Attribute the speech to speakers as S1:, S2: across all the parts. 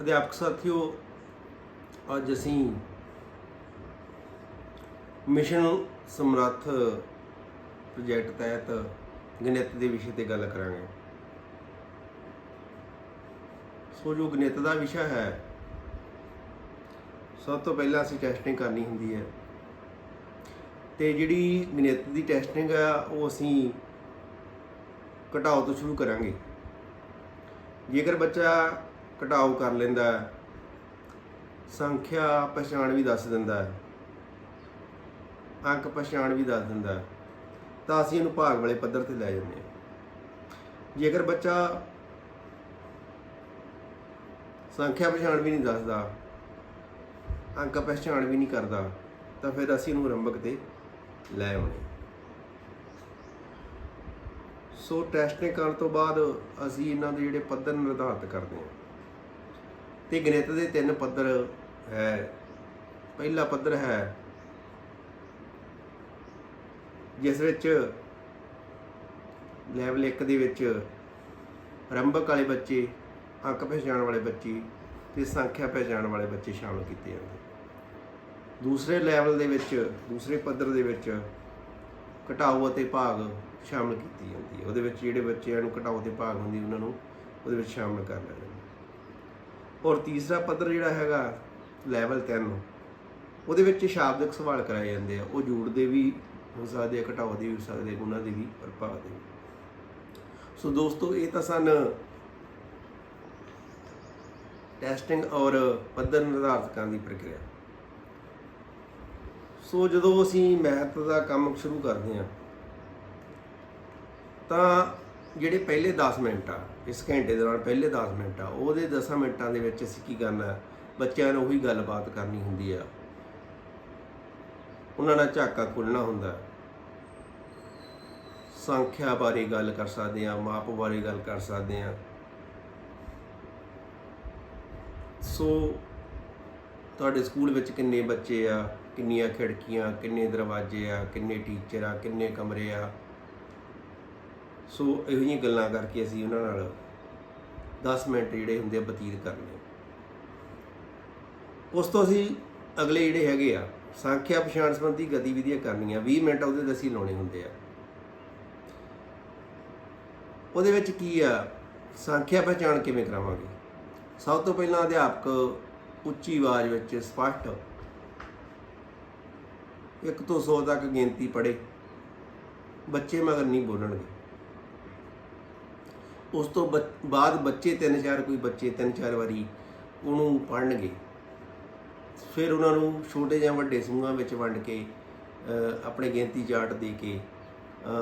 S1: ਅਧਿਆਪਕ ਸਾਥੀਓ, ਅੱਜ ਅਸੀਂ ਮਿਸ਼ਨ ਸਮਰੱਥ ਪ੍ਰੋਜੈਕਟ ਤਹਿਤ ਗਣਿਤ ਦੇ ਵਿਸ਼ੇ ਤੇ ਗੱਲ ਕਰਾਂਗੇ। ਸੋ ਜੋ ਗਣਿਤ ਦਾ ਵਿਸ਼ਾ ਹੈ, ਸਭ ਤੋਂ ਪਹਿਲਾਂ ਅਸੀਂ ਟੈਸਟਿੰਗ ਕਰਨੀ ਹੁੰਦੀ ਹੈ। ਤੇ ਜਿਹੜੀ ਗਣਿਤ ਦੀ ਟੈਸਟਿੰਗ ਆ, ਉਹ ਅਸੀਂ ਘਟਾਓ ਤੋਂ ਸ਼ੁਰੂ ਕਰਾਂਗੇ। ਜੇਕਰ ਬੱਚਾ ਘਟਾਓ ਕਰ ਲੈਂਦਾ ਹੈ, ਸੰਖਿਆ ਪਛਾਣ ਵੀ ਦੱਸ ਦਿੰਦਾ ਹੈ। ਅੰਕ ਪਛਾਣ ਵੀ ਦੱਸ ਦਿੰਦਾ ਹੈ, ਤਾਂ ਅਸੀਂ ਇਹਨੂੰ ਭਾਗ ਵਾਲੇ ਪੱਧਰ ਤੇ ਲੈ ਜਾਂਦੇ ਹਾਂ। ਜੇਕਰ ਬੱਚਾ ਸੰਖਿਆ ਪਛਾਣ ਵੀ ਨਹੀਂ ਦੱਸਦਾ ਅੰਕ ਪਛਾਣ ਵੀ ਨਹੀਂ ਕਰਦਾ ਤਾਂ ਫਿਰ ਅਸੀਂ ਇਹਨੂੰ ਆਰੰਭਕ ਤੇ ਲੈ ਆਉਣੇ ਸੋ ਟੈਸਟਿੰਗ ਕਰਨ ਤੋਂ ਬਾਅਦ ਅਸੀਂ ਇਹਨਾਂ ਦੇ ਜਿਹੜੇ ਪੱਧਰ ਨਿਰਧਾਰਤ ਕਰਦੇ ਹਾਂ। ਤੇ ਗਣਿਤ ਦੇ ਤਿੰਨ ਪੱਧਰ ਹੈ। ਪਹਿਲਾ ਪੱਧਰ ਹੈ, ਜਿਸ ਵਿੱਚ ਲੈਵਲ 1 ਦੇ ਵਿੱਚ ਆਰੰਭਕ ਵਾਲੇ ਬੱਚੇ, ਅੰਕ ਪਹਿਚਾਣ ਵਾਲੇ ਬੱਚੇ ਤੇ ਸੰਖਿਆ ਪਹਿਚਾਣ ਵਾਲੇ ਬੱਚੇ ਸ਼ਾਮਲ ਕੀਤੇ ਜਾਂਦੇ। ਦੂਸਰੇ ਲੈਵਲ ਦੇ ਵਿੱਚ, ਦੂਸਰੇ ਪੱਧਰ ਦੇ ਵਿੱਚ ਘਟਾਓ ਅਤੇ ਭਾਗ ਸ਼ਾਮਲ ਕੀਤੀ ਜਾਂਦੀ ਹੈ। ਉਹਦੇ ਵਿੱਚ ਜਿਹੜੇ ਬੱਚਿਆਂ ਨੂੰ ਘਟਾਓ ਤੇ ਭਾਗ ਹੁੰਦੀ, ਉਹਨਾਂ ਨੂੰ ਉਹਦੇ ਵਿੱਚ ਸ਼ਾਮਲ ਕਰ ਲਿਆ ਜਾਂਦਾ ਔਰ ਤੀਸਰਾ ਪੱਧਰ ਜਿਹੜਾ ਹੈਗਾ ਲੈਵਲ 3 ਉਹਦੇ ਵਿੱਚ ਸ਼ਾਬਦਿਕ ਸਵਾਲ ਕਰਾਏ ਜਾਂਦੇ ਆ। ਉਹ ਜੋੜ ਦੇ ਵੀ ਹੋ ਸਕਦੇ ਆ, ਘਟਾਓ ਦੇ ਵੀ ਹੋ ਸਕਦੇ ਉਹਨਾਂ ਦੇ ਵੀ ਔਰ ਦੇ ਵੀ। ਸੋ ਦੋਸਤੋ, ਇਹ ਤਾਂ ਸਨ ਟੈਸਟਿੰਗ ਔਰ ਪੱਧਰ ਨਿਰਧਾਰਿਤ ਕਰਨ ਦੀ ਪ੍ਰਕਿਰਿਆ। ਸੋ ਜਦੋਂ ਅਸੀਂ ਮੈਥ ਦਾ ਕੰਮ ਸ਼ੁਰੂ ਕਰਦੇ ਹਾਂ, ਤਾਂ ਜਿਹੜੇ ਪਹਿਲੇ 10 ਮਿੰਟ ਆ, ਇਸ ਘੰਟੇ ਦੌਰਾਨ ਪਹਿਲੇ 10 ਮਿੰਟ ਆ, ਉਹਦੇ 10 ਮਿੰਟਾਂ ਦੇ ਵਿੱਚ ਅਸੀਂ ਕੀ ਕਰਨਾ ਬੱਚਿਆਂ ਨੂੰ ਉਹੀ ਗੱਲਬਾਤ ਕਰਨੀ ਹੁੰਦੀ ਆ। ਉਹਨਾਂ ਨਾਲ ਝਾਕਾ ਖੁੱਲਣਾ ਹੁੰਦਾ ਸੰਖਿਆ ਬਾਰੇ ਗੱਲ ਕਰ ਸਕਦੇ ਆ ਮਾਪ ਬਾਰੇ ਗੱਲ ਕਰ ਸਕਦੇ ਆ ਸੋ ਤੁਹਾਡੇ ਸਕੂਲ ਵਿੱਚ ਕਿੰਨੇ ਬੱਚੇ ਆ? ਕਿੰਨੀਆਂ ਖਿੜਕੀਆਂ, ਕਿੰਨੇ ਦਰਵਾਜ਼ੇ ਆ? ਕਿੰਨੇ ਟੀਚਰ ਆ? ਕਿੰਨੇ ਕਮਰੇ ਆ? ਸੋ ਇਹੋ ਜਿਹੀਆਂ ਗੱਲਾਂ ਕਰਕੇ ਅਸੀਂ ਉਹਨਾਂ ਨਾਲ 10 ਮਿੰਟ ਜਿਹੜੇ ਹੁੰਦੇ ਆ ਬਤੀਤ ਕਰਨੇ ਉਸ ਤੋਂ ਅਸੀਂ ਅਗਲੇ ਜਿਹੜੇ ਹੈਗੇ ਆ, ਸੰਖਿਆ ਪਛਾਣ ਸੰਬੰਧੀ ਗਤੀਵਿਧੀਆਂ ਕਰਨੀਆਂ 20 ਮਿੰਟ ਉਹਦੇ ਤੇ ਅਸੀਂ ਲਾਉਣੇ ਹੁੰਦੇ ਆ। ਉਹਦੇ ਵਿੱਚ ਕੀ ਆ, ਸੰਖਿਆ ਪਛਾਣ ਕਿਵੇਂ ਕਰਾਵਾਂਗੇ? ਸਭ ਤੋਂ ਪਹਿਲਾਂ ਅਧਿਆਪਕ ਉੱਚੀ ਆਵਾਜ਼ ਵਿੱਚ ਸਪਸ਼ਟ 1 ਤੋਂ 100 ਤੱਕ ਗਿਣਤੀ ਪੜ੍ਹੇ। ਬੱਚੇ ਮਗਰ ਨਹੀਂ ਬੋਲਣਗੇ। ਉਸ ਤੋਂ ਬੱਚ- ਬਾਅਦ ਬੱਚੇ ਤਿੰਨ ਚਾਰ, ਕੋਈ ਬੱਚੇ ਤਿੰਨ ਚਾਰ ਵਾਰੀ ਉਹਨੂੰ ਪੜ੍ਹਨਗੇ। ਫਿਰ ਉਹਨਾਂ ਨੂੰ ਛੋਟੇ ਜਾਂ ਵੱਡੇ ਸਮੂਹਾਂ ਵਿੱਚ ਵੰਡ ਕੇ ਆਪਣੇ ਗਿਣਤੀ ਚਾਰਟ ਦੇ ਕੇ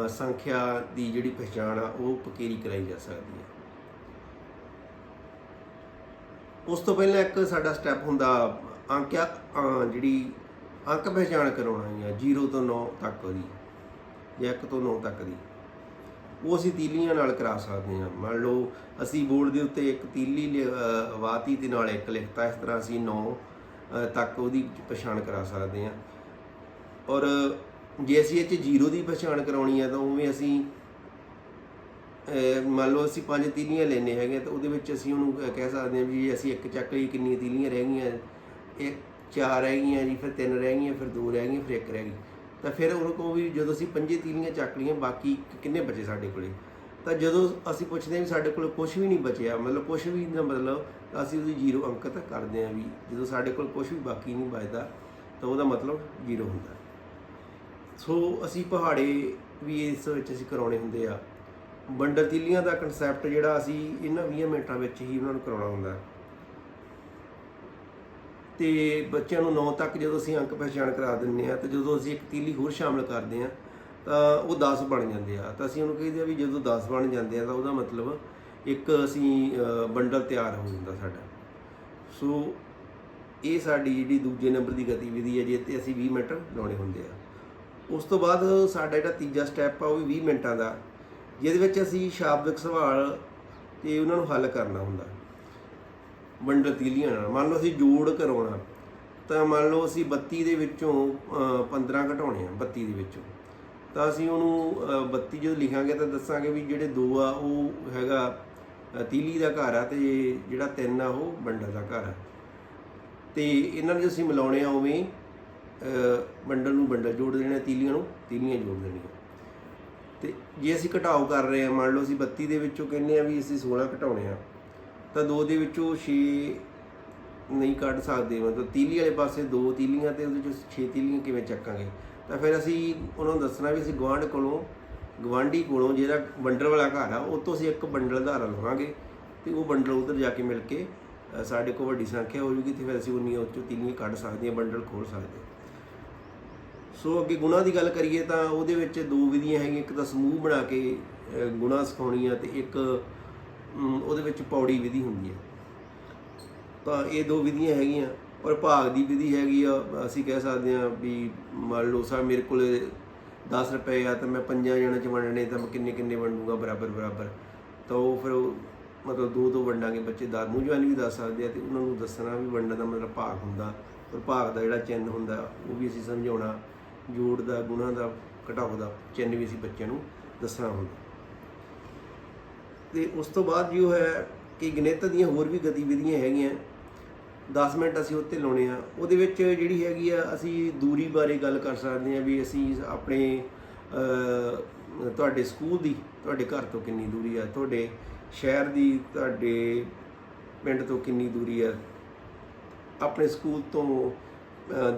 S1: ਸੰਖਿਆ ਦੀ ਜਿਹੜੀ ਪਛਾਣ ਆ, ਉਹ ਪਕੇਰੀ ਕਰਾਈ ਜਾ ਸਕਦੀ ਹੈ। ਉਸ ਤੋਂ ਪਹਿਲਾਂ ਇੱਕ ਸਾਡਾ ਸਟੈਪ ਹੁੰਦਾ ਅੰਕਿਆ ਜਿਹੜੀ ਅੰਕ ਪਛਾਣ ਕਰਾਉਣਾ ਹੈ 0 ਤੋਂ 9 ਤੱਕ ਦੀ, ਜਾਂ 1 ਤੋਂ 9 ਤੱਕ ਦੀ। ਉਹ ਅਸੀਂ ਤੀਲੀਆਂ ਨਾਲ ਕਰਾ ਸਕਦੇ ਹਾਂ। ਮੰਨ ਲਓ, ਅਸੀਂ ਬੋਰਡ ਦੇ ਉੱਤੇ ਇੱਕ ਤੀਲੀ ਲਿ- ਵਾਤੀ ਦੇ ਨਾਲ ਇੱਕ ਲਿਖਤਾ, ਇਸ ਤਰ੍ਹਾਂ ਅਸੀਂ 9 ਤੱਕ ਉਹਦੀ ਪਛਾਣ ਕਰਾ ਸਕਦੇ ਹਾਂ। ਔਰ ਜੇ ਅਸੀਂ ਇਹ 'ਚ 0 ਦੀ ਪਛਾਣ ਕਰਾਉਣੀ ਹੈ ਤਾਂ ਉਵੇਂ ਅਸੀਂ ਮੰਨ ਲਓ ਅਸੀਂ ਪੰਜ ਤੀਲੀਆਂ ਲੈਣੇ ਹੈਗੇ ਤਾਂ ਉਹਦੇ ਵਿੱਚ ਅਸੀਂ ਉਹਨੂੰ ਕਹਿ ਸਕਦੇ ਹਾਂ ਵੀ ਅਸੀਂ ਇੱਕ ਚੱਕ ਲਈ ਕਿੰਨੀਆਂ ਤੀਲੀਆਂ ਰਹਿ ਗਈਆਂ, ਇੱਕ ਚਾਰ ਰਹਿ ਗਈਆਂ ਜੀ, ਫਿਰ ਤਿੰਨ ਰਹਿ ਗਈਆਂ, ਫਿਰ ਦੋ ਰਹਿ ਗਈਆਂ, ਫਿਰ ਇੱਕ ਰਹਿ ਗਈ। ਤਾਂ ਫਿਰ ਉਹਨੂੰ ਕੋਲ ਵੀ ਜਦੋਂ ਅਸੀਂ ਪੰਜੇ ਤੀਲੀਆਂ ਚੱਕ ਲਈਆਂ, ਬਾਕੀ ਕਿੰਨੇ ਬਚੇ ਸਾਡੇ ਕੋਲੇ? ਤਾਂ ਜਦੋਂ ਅਸੀਂ ਪੁੱਛਦੇ ਹਾਂ ਵੀ ਸਾਡੇ ਕੋਲ ਕੁਝ ਵੀ ਨਹੀਂ ਬਚਿਆ, ਮਤਲਬ ਕੁਝ ਵੀ ਨਾ ਮਤਲਬ ਅਸੀਂ ਉਹਦੀ ਜ਼ੀਰੋ ਅੰਕਿਤ ਕਰਦੇ ਹਾਂ ਵੀ ਜਦੋਂ ਸਾਡੇ ਕੋਲ ਕੁਝ ਵੀ ਬਾਕੀ ਨਹੀਂ ਬਚਦਾ, ਤਾਂ ਉਹਦਾ ਮਤਲਬ ਜ਼ੀਰੋ ਹੁੰਦਾ। ਸੋ ਅਸੀਂ ਪਹਾੜੇ ਵੀ ਇਸ ਵਿੱਚ ਅਸੀਂ ਕਰਾਉਣੇ ਹੁੰਦੇ ਆ। ਬੰਡਲ ਤੀਲੀਆਂ ਦਾ ਕਨਸੈਪਟ ਜਿਹੜਾ ਅਸੀਂ ਇਹਨਾਂ 20 ਮਿੰਟਾਂ ਵਿੱਚ ਹੀ ਉਹਨਾਂ ਨੂੰ ਕਰਾਉਣਾ ਹੁੰਦਾ। ਤੇ ਬੱਚਿਆਂ ਨੂੰ 9 ਤੱਕ ਜਦੋਂ ਅਸੀਂ ਅੰਕ ਪਛਾਣ ਕਰਾ ਦਿੰਨੇ ਆ ਤੇ ਜਦੋਂ ਅਸੀਂ ਇੱਕ ਤੀਲੀ ਹੋਰ ਸ਼ਾਮਲ ਕਰਦੇ ਆ ਤਾਂ ਉਹ 10 ਬਣ ਜਾਂਦੇ ਆ। ਤਾਂ ਅਸੀਂ ਉਹਨੂੰ ਕਹਿੰਦੇ ਆ ਵੀ ਜਦੋਂ 10 ਬਣ ਜਾਂਦੇ ਆ ਤਾਂ ਉਹਦਾ ਮਤਲਬ ਇੱਕ ਅਸੀਂ ਬੰਡਲ ਤਿਆਰ ਹੋ ਜਾਂਦਾ ਸਾਡਾ। ਸੋ ਇਹ ਸਾਡੀ ਜਿਹੜੀ ਦੂਜੇ ਨੰਬਰ ਦੀ ਗਤੀਵਿਧੀ ਹੈ ਜਿੱਤੇ ਅਸੀਂ 20 ਮਿੰਟ ਲਾਉਣੇ ਹੁੰਦੇ ਆ। ਉਸ ਤੋਂ ਬਾਅਦ ਸਾਡਾ ਜਿਹੜਾ ਤੀਜਾ ਸਟੈਪ ਆ, ਉਹ ਵੀ 20 ਮਿੰਟਾਂ ਦਾ। ਜਿਹਦੇ ਵਿੱਚ ਅਸੀਂ ਸ਼ਾਬਦਿਕ ਸਵਾਲ ਤੇ ਉਹਨਾਂ ਨੂੰ ਹੱਲ ਕਰਨਾ ਹੁੰਦਾ। ਬੰਡਲ ਤੀਲੀਆਂ ਨਾਲ। ਮੰਨ ਲਓ ਅਸੀਂ ਜੋੜ ਕਰਾਉਣਾ ਤਾਂ ਮੰਨ ਲਓ ਅਸੀਂ 32 ਦੇ ਵਿੱਚੋਂ ਅ, 15 ਘਟਾਉਣੇ ਆ 32 ਦੇ ਵਿੱਚੋਂ। ਤਾਂ ਅਸੀਂ ਉਹਨੂੰ ਅ, 32 ਜਦੋਂ ਲਿਖਾਂਗੇ ਤਾਂ ਦੱਸਾਂਗੇ ਵੀ ਜਿਹੜੇ ਦੋ ਆ ਉਹ ਹੈਗਾ ਤੀਲੀ ਦਾ ਘਰ ਆ ਤੇ ਜਿਹੜਾ ਤਿੰਨ ਆ ਉਹ ਬੰਡਲ ਦਾ ਘਰ ਆ। ਤੇ ਇਹਨਾਂ ਨੂੰ ਅਸੀਂ ਮਿਲਾਉਣੇ ਆ ਉਵੇਂ ਅ, ਬੰਡਲ ਨੂੰ ਬੰਡਲ ਜੋੜ ਦੇਣਾ ਤੀਲੀਆਂ ਨੂੰ ਤੀਲੀਆਂ ਜੋੜ ਦੇਣੀਆਂ। ਤੇ ਜੇ ਅਸੀਂ ਘਟਾਓ ਕਰ ਰਹੇ ਆ ਮੰਨ ਲਓ ਅਸੀਂ 32 ਦੇ ਵਿੱਚੋਂ ਕਹਿੰਦੇ ਆ ਵੀ ਅਸੀਂ 16 ਘਟਾਉਣੇ ਆ ਤਾਂ ਦੋ ਦੇ ਵਿੱਚੋਂ 6 ਨਹੀਂ ਕੱਢ ਸਕਦੇ। ਮਤਲਬ ਤੀਲੀ ਵਾਲੇ ਪਾਸੇ ਦੋ ਤੀਲੀਆਂ ਤੇ ਉਹਦੇ 'ਚੋਂ 6 ਤੀਲੀਆਂ ਕਿਵੇਂ ਚੱਕਾਂਗੇ? ਤਾਂ ਫਿਰ ਅਸੀਂ ਉਹਨਾਂ ਨੂੰ ਦੱਸਣਾ ਵੀ ਅਸੀਂ ਗਵਾਂਢ ਕੋਲੋਂ ਗਵਾਂਢੀ ਕੋਲੋਂ ਜਿਹੜਾ ਬੰਡਲ ਵਾਲਾ ਘਰ ਆ ਉਹ ਤੋਂ ਅਸੀਂ ਇੱਕ ਬੰਡਲ ਧਾਰਾ ਲਵਾਂਗੇ ਤੇ ਉਹ ਬੰਡਲ ਉਧਰ ਜਾ ਕੇ ਮਿਲ ਕੇ ਸਾਡੇ ਕੋਲ ਵੱਡੀ ਸੰਖਿਆ ਹੋ ਜੂਗੀ ਤੇ ਫਿਰ ਅਸੀਂ ਉਨੀਆਂ ਉੱਚੋਂ ਤੀਲੀਆਂ ਕੱਢ ਸਕਦੇ ਹਾਂ ਬੰਡਲ ਖੋਲ ਸਕਦੇ ਹਾਂ। ਸੋ ਅੱਗੇ ਗੁਣਾ ਦੀ ਗੱਲ ਕਰੀਏ ਤਾਂ ਉਹਦੇ ਵਿੱਚ ਦੋ ਵਿਧੀਆਂ ਹੈਗੀਆਂ ਇੱਕ ਤਾਂ ਸਮੂਹ ਬਣਾ ਕੇ ਅ, ਗੁਣਾ ਸਿਖਾਉਣੀ ਆ ਤੇ ਇੱਕ ਉਹਦੇ ਵਿੱਚ ਪੌੜੀ ਵਿਧੀ ਹੁੰਦੀ ਹੈ। ਤਾਂ ਇਹ ਦੋ ਵਿਧੀਆਂ ਹੈਗੀਆਂ ਔਰ ਭਾਗ ਦੀ ਵਿਧੀ ਹੈਗੀ ਆ, ਅਸੀਂ ਕਹਿ ਸਕਦੇ ਹਾਂ ਵੀ ਮੰਨ ਲਓ ਸਾ ਮੇਰੇ ਕੋਲ 10 ਰੁਪਏ ਆ ਤਾਂ ਮੈਂ ਪੰਜਾਂ ਜਣਾਂ ਚ ਵੰਡਣੇ, ਤਾਂ ਮੈਂ ਕਿੰਨੇ ਕਿੰਨੇ ਵੰਡੂਗਾ? ਬਰਾਬਰ ਬਰਾਬਰ। ਤਾਂ ਉਹ ਫਿਰ ਉਹ ਮਤਲਬ ਦੋ ਦੋ ਵੰਡਾਂਗੇ ਬੱਚੇ। ਦਾ ਮੂੰਹ ਜਵਾਨ ਵੀ ਦੱਸ ਸਕਦੇ ਆ ਤੇ ਉਹਨਾਂ ਨੂੰ ਦੱਸਣਾ ਵੀ ਵੰਡਣ ਦਾ ਮਤਲਬ ਭਾਗ ਹੁੰਦਾ ਔਰ ਭਾਗ ਦਾ ਜਿਹੜਾ ਚਿੰਨ੍ਹ ਹੁੰਦਾ, ਉਹ ਵੀ ਅਸੀਂ ਸਮਝਾਉਣਾ। ਜੋੜ ਦਾ, ਗੁਣਾ ਦਾ, ਘਟਾਓ ਦਾ ਚਿੰਨ੍ਹ ਵੀ ਅਸੀਂ ਬੱਚਿਆਂ ਨੂੰ ਦੱਸਣਾ ਹੁੰਦਾ। ਤੇ ਉਸ ਤੋਂ ਬਾਅਦ ਜੋ ਹੈ ਕਿ ਗਣਿਤ ਦੀਆਂ ਹੋਰ ਵੀ ਗਤੀਵਿਧੀਆਂ ਹੈਗੀਆਂ। 10 ਮਿੰਟ ਅਸੀਂ ਉੱਤੇ ਲਾਉਣੇ ਆ। ਉਹਦੇ ਵਿੱਚ ਜਿਹੜੀ ਹੈਗੀ ਆ, ਅਸੀਂ ਦੂਰੀ ਬਾਰੇ ਗੱਲ ਕਰ ਸਕਦੇ ਆ ਵੀ ਅਸੀਂ ਆਪਣੇ ਤੁਹਾਡੇ ਸਕੂਲ ਦੀ, ਤੁਹਾਡੇ ਘਰ ਤੋਂ ਕਿੰਨੀ ਦੂਰੀ ਆ, ਤੁਹਾਡੇ ਸ਼ਹਿਰ ਦੀ, ਤੁਹਾਡੇ ਪਿੰਡ ਤੋਂ ਕਿੰਨੀ ਦੂਰੀ ਆ, ਆਪਣੇ ਸਕੂਲ ਤੋਂ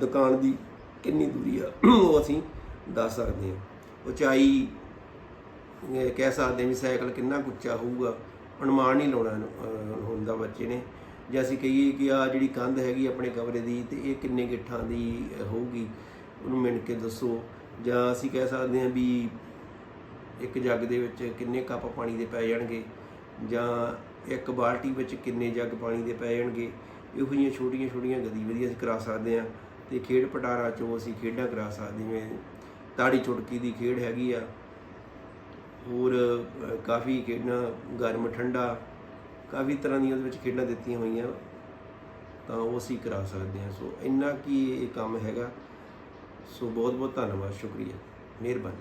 S1: ਦੁਕਾਨ ਦੀ ਕਿੰਨੀ ਦੂਰੀ ਆ, ਉਹ ਅਸੀਂ ਦੱਸ ਸਕਦੇ ਹਾਂ। ਉਚਾਈ ਕਹਿ ਸਕਦੇ ਹਾਂ ਵੀ ਸਾਈਕਲ ਕਿੰਨਾ ਕੁ ਉੱਚਾ ਹੋਊਗਾ, ਅਨੁਮਾਨ ਨਹੀਂ ਲਾਉਣਾ ਹੁੰਦਾ ਬੱਚੇ ਨੇ। ਜੇ ਅਸੀਂ ਕਹੀਏ ਕਿ ਆ ਜਿਹੜੀ ਕੰਧ ਹੈਗੀ ਆਪਣੇ ਕਮਰੇ ਦੀ, ਤੇ ਇਹ ਕਿੰਨੇ ਗਿੱਠਾਂ ਦੀ ਹੋਊਗੀ, ਉਹਨੂੰ ਮਿਣ ਕੇ ਦੱਸੋ। ਜਾਂ ਅਸੀਂ ਕਹਿ ਸਕਦੇ ਹਾਂ ਵੀ ਇੱਕ ਜੱਗ ਦੇ ਵਿੱਚ ਕਿੰਨੇ ਕੱਪ ਪਾਣੀ ਦੇ ਪੈ ਜਾਣਗੇ, ਜਾਂ ਇੱਕ ਬਾਲਟੀ ਵਿੱਚ ਕਿੰਨੇ ਜੱਗ ਪਾਣੀ ਦੇ ਪੈ ਜਾਣਗੇ ਇਹੋ ਜਿਹੀਆਂ ਛੋਟੀਆਂ ਛੋਟੀਆਂ ਗਤੀਵਿਧੀਆਂ ਅਸੀਂ ਕਰਾ ਸਕਦੇ ਹਾਂ। ਤੇ ਖੇਡ ਪਟਾਰਾ ਚੋਂ ਅਸੀਂ ਖੇਡਾਂ ਕਰਾ ਸਕਦੇ ਜਿਵੇਂ ਤਾੜੀ ਚੁਟਕੀ ਦੀ ਖੇਡ ਹੈਗੀ ਆ ਹੋਰ ਕਾਫੀ ਖੇਡਾਂ, ਗਰਮ, ਠੰਡਾ, ਕਾਫੀ ਤਰ੍ਹਾਂ ਦੀਆਂ ਉਹਦੇ ਵਿੱਚ ਖੇਡਾਂ ਦਿੱਤੀਆਂ ਹੋਈਆਂ। ਤਾਂ ਉਹ ਅਸੀਂ ਕਰਾ ਸਕਦੇ ਹਾਂ। ਸੋ ਇੰਨਾ ਕੀ ਇਹ ਕੰਮ ਹੈਗਾ। ਸੋ ਬਹੁਤ ਬਹੁਤ ਧੰਨਵਾਦ। ਸ਼ੁਕਰੀਆ। ਮਿਹਰਬਾਨੀ।